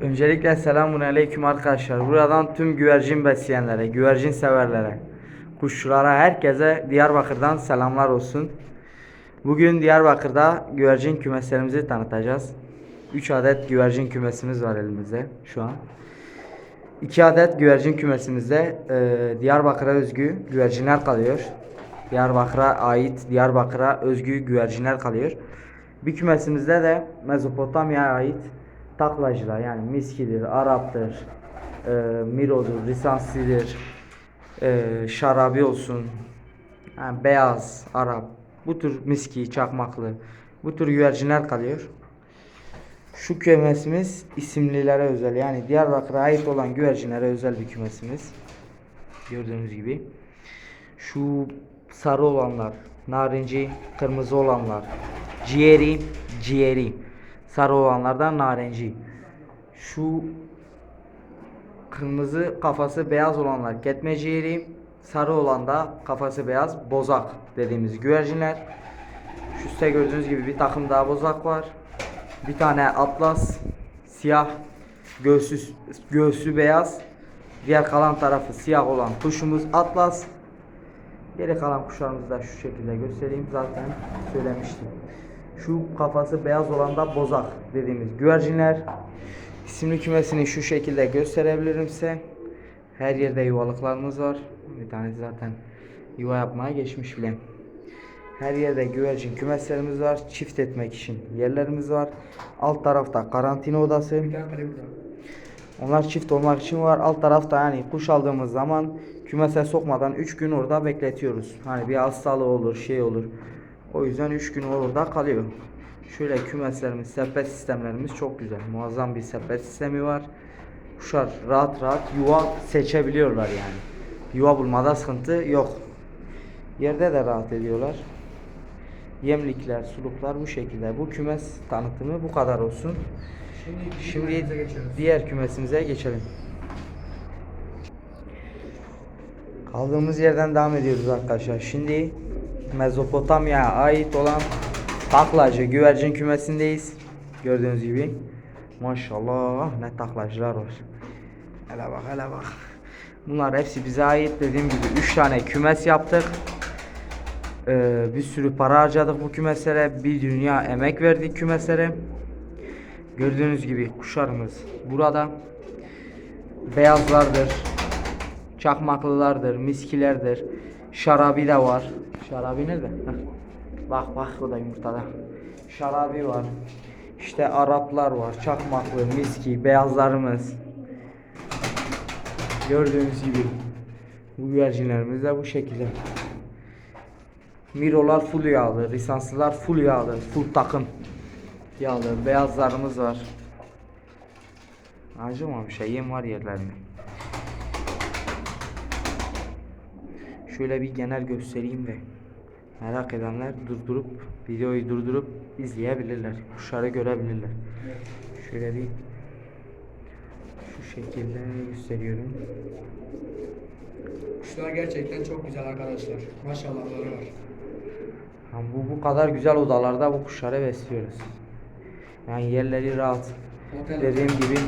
Öncelikle selamun aleyküm arkadaşlar. Buradan tüm güvercin besleyenlere, güvercin severlere, kuşçulara, herkese Diyarbakır'dan selamlar olsun. Bugün Diyarbakır'da güvercin kümeslerimizi tanıtacağız. 3 adet güvercin kümesimiz var elimizde şu an. 2 adet güvercin kümesimizde e, Diyarbakır'a özgü güvercinler kalıyor. Diyarbakır'a ait Diyarbakır'a özgü güvercinler kalıyor. Bir kümesimizde de Mezopotamya'ya ait taklacılar yani miskidir, Arap'tır, e, Miro'dur, lisanslidir, e, şarabi olsun, yani beyaz, Arap, bu tür miski, çakmaklı, bu tür güvercinler kalıyor. Şu kümesimiz isimlilere özel yani Diyarbakır'a ait olan güvercinlere özel bir kümesimiz. Gördüğünüz gibi. Şu sarı olanlar, narinci, kırmızı olanlar, ciğeri, ciğeri. Sarı olanlardan narenci. Şu kırmızı kafası beyaz olanlar ketme ciğeri, sarı olan da kafası beyaz bozak dediğimiz güvercinler. Şu üstte gördüğünüz gibi bir takım daha bozak var. Bir tane atlas siyah göğsü göğsü beyaz. Diğer kalan tarafı siyah olan kuşumuz atlas. Geri kalan kuşlarımızı da şu şekilde göstereyim. Zaten söylemiştim. Şu kafası beyaz olan da bozak dediğimiz güvercinler. İsimli kümesini şu şekilde gösterebilirim size. Her yerde yuvalıklarımız var. Bir tanesi zaten yuva yapmaya geçmiş bile. Her yerde güvercin kümeslerimiz var. Çift etmek için yerlerimiz var. Alt tarafta karantina odası. Tane. Onlar çift olmak için var. Alt tarafta yani kuş aldığımız zaman kümese sokmadan 3 gün orada bekletiyoruz. Hani bir hastalığı olur, şey olur. O yüzden 3 gün orada kalıyor. Şöyle kümeslerimiz, sepet sistemlerimiz çok güzel. Muazzam bir sepet sistemi var. Kuşlar rahat rahat yuva seçebiliyorlar yani. Yuva bulmada sıkıntı yok. Yerde de rahat ediyorlar. Yemlikler, suluklar bu şekilde. Bu kümes tanıtımı bu kadar olsun. Şimdi, Şimdi diğer kümesimize geçelim. Kaldığımız yerden devam ediyoruz arkadaşlar. Şimdi Mezopotamya'ya ait olan taklacı güvercin kümesindeyiz. Gördüğünüz gibi. Maşallah ne taklacılar var. Hele bak hele bak. Bunlar hepsi bize ait. Dediğim gibi 3 tane kümes yaptık. Ee, bir sürü para harcadık bu kümeslere. Bir dünya emek verdik kümeslere. Gördüğünüz gibi kuşlarımız burada. Beyazlardır. Çakmaklılardır, miskilerdir. Şarabi de var. Şarabi nerede? Bak bak o da yumurtada. Şarabi var. İşte Araplar var. Çakmaklı, miski, beyazlarımız. Gördüğünüz gibi. Bu güvercinlerimiz de bu şekilde. Mirolar full yağlı, lisanslılar full yağlı, full takım yağlı, beyazlarımız var. Acımamış ya, yem var yerlerinde. Şöyle bir genel göstereyim de merak edenler durdurup videoyu durdurup izleyebilirler. Kuşları görebilirler. Şöyle bir şu şekilde gösteriyorum. Kuşlar gerçekten çok güzel arkadaşlar. Maşallahları var. Ha, bu bu kadar güzel odalarda bu kuşları besliyoruz. Yani yerleri rahat. Otel Dediğim gibi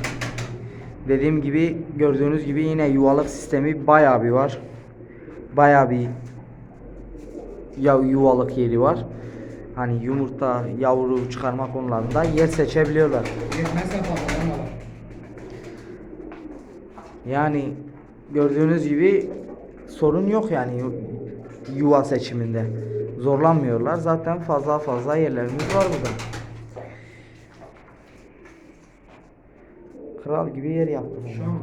dediğim gibi gördüğünüz gibi yine yuvalık sistemi bayağı bir var. Bayağı bir ya yuvalık yeri var. Hani yumurta, yavru çıkarma konularında yer seçebiliyorlar. Yetmezse var. Yani gördüğünüz gibi sorun yok yani yu- yuva seçiminde. Zorlanmıyorlar. Zaten fazla fazla yerlerimiz var burada. Kral gibi yer yaptık. Şu an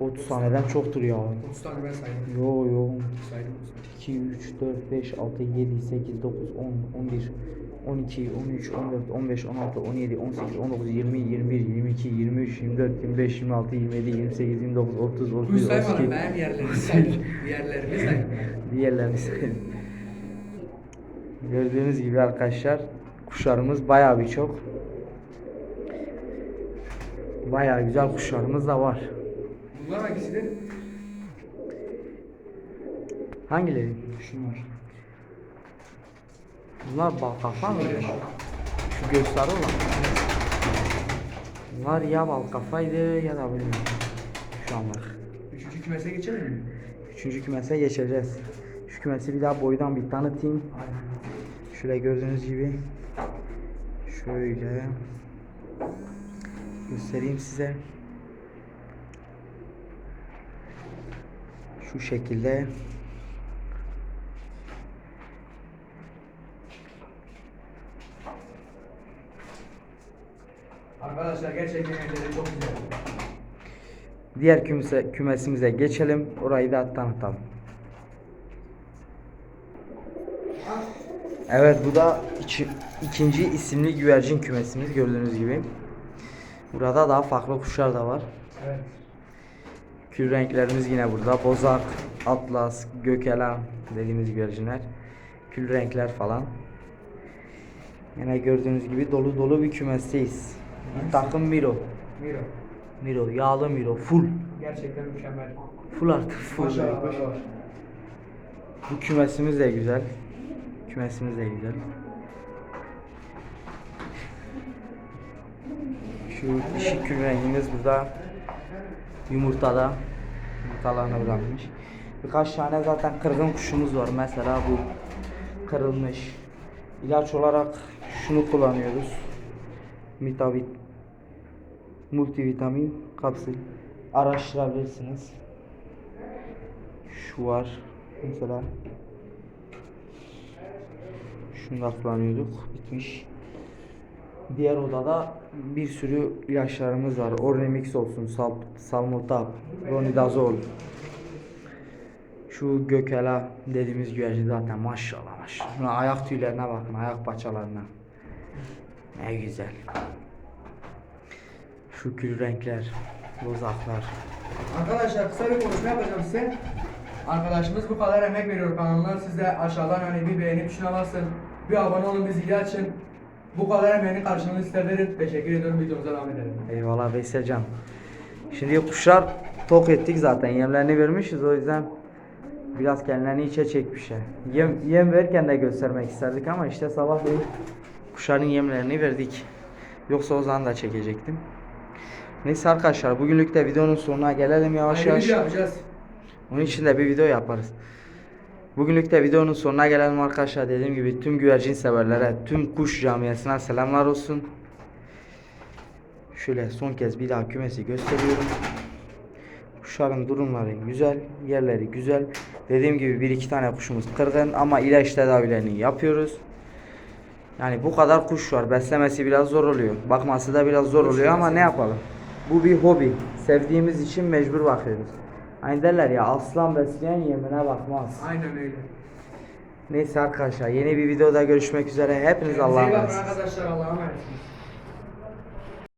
30 tane var. 30 taneden çoktur ya. 30 tane ben saydım. Yo yo. Saydım. 2, 3, 4, 5, 6, 7, 8, 9, 10, 11, 12, 13, 14, 15, 16, 17, 18, 19, 20, 21, 22, 23, 24, 25, 26, 27, 28, 29, 30, Kuş 31, saymadım. 32. Ben yerlerini saydım. Yerlerini saydım. Diğerlerini sayın. Gördüğünüz gibi arkadaşlar kuşlarımız bayağı bir çok. Bayağı güzel kuşlarımız da var. Bunlar hangisidir? Hangileri? Şunlar. Bunlar balkafa mı? Ya. Şu gösteri olan. Bunlar ya bal kafaydı ya da bilmiyorum. Şu anlık. Üçüncü kümese geçelim mi? Üçüncü kümese geçeceğiz. Şu kümesi bir daha boydan bir tanıtayım. Aynen. Şöyle gördüğünüz gibi. Şöyle. Göstereyim size. Şu şekilde. Arkadaşlar gerçekten evleri çok güzel. Diğer kümese, kümesimize geçelim. Orayı da tanıtalım. Evet bu da iki- ikinci isimli güvercin kümesimiz gördüğünüz gibi. Burada daha farklı kuşlar da var. Evet. Kül renklerimiz yine burada. Bozak, atlas, gökela dediğimiz güvercinler. Kül renkler falan. Yine gördüğünüz gibi dolu dolu bir kümesteyiz. Bir takım Miro. Miro. Miro, yağlı Miro, full. Gerçekten mükemmel. Full artık full. Maşallah. Bu kümesimiz de güzel. Kümesimiz de güzel. Şu dişi kül rengimiz burada yumurtada yumurtalarını bırakmış. Birkaç tane zaten kırgın kuşumuz var. Mesela bu kırılmış. İlaç olarak şunu kullanıyoruz. Mitavit multivitamin kapsül araştırabilirsiniz. Şu var mesela. Şunu da kullanıyorduk. Bitmiş. Diğer odada bir sürü ilaçlarımız var. Ornemix olsun, sal, salmotap, ronidazol. Şu gökela dediğimiz güvercin zaten maşallah maşallah. Şuna ayak tüylerine bakın, ayak paçalarına. Ne güzel. Şu kül renkler, bozaklar. Arkadaşlar kısa bir konuşma yapacağım size. Arkadaşımız bu kadar emek veriyor kanalına. Siz de aşağıdan hani bir beğeni tuşuna basın. Bir abone olun, bir zili açın. Bu kadar emeğinin karşılığını size. Teşekkür ediyorum. Videomuza devam edelim. Eyvallah Veyselcan. Şimdi kuşlar tok ettik zaten. Yemlerini vermişiz o yüzden biraz kendilerini içe çekmişler. Yem, yem verirken de göstermek isterdik ama işte sabah değil kuşların yemlerini verdik. Yoksa o zaman da çekecektim. Neyse arkadaşlar bugünlük de videonun sonuna gelelim yavaş Ayrı yavaş. video yapacağız. Onun için de bir video yaparız. Bugünlük de videonun sonuna gelelim arkadaşlar. Dediğim gibi tüm güvercin severlere, tüm kuş camiasına selamlar olsun. Şöyle son kez bir daha kümesi gösteriyorum. Kuşların durumları güzel, yerleri güzel. Dediğim gibi bir iki tane kuşumuz kırgın ama ilaç tedavilerini yapıyoruz. Yani bu kadar kuş var. Beslemesi biraz zor oluyor. Bakması da biraz zor oluyor ama ne yapalım? Bu bir hobi. Sevdiğimiz için mecbur bakıyoruz. Hani derler ya aslan besleyen yemine bakmaz. Aynen öyle. Neyse arkadaşlar yeni bir videoda görüşmek üzere. Hepiniz Allah'a emanet. arkadaşlar. Allah'a emanet.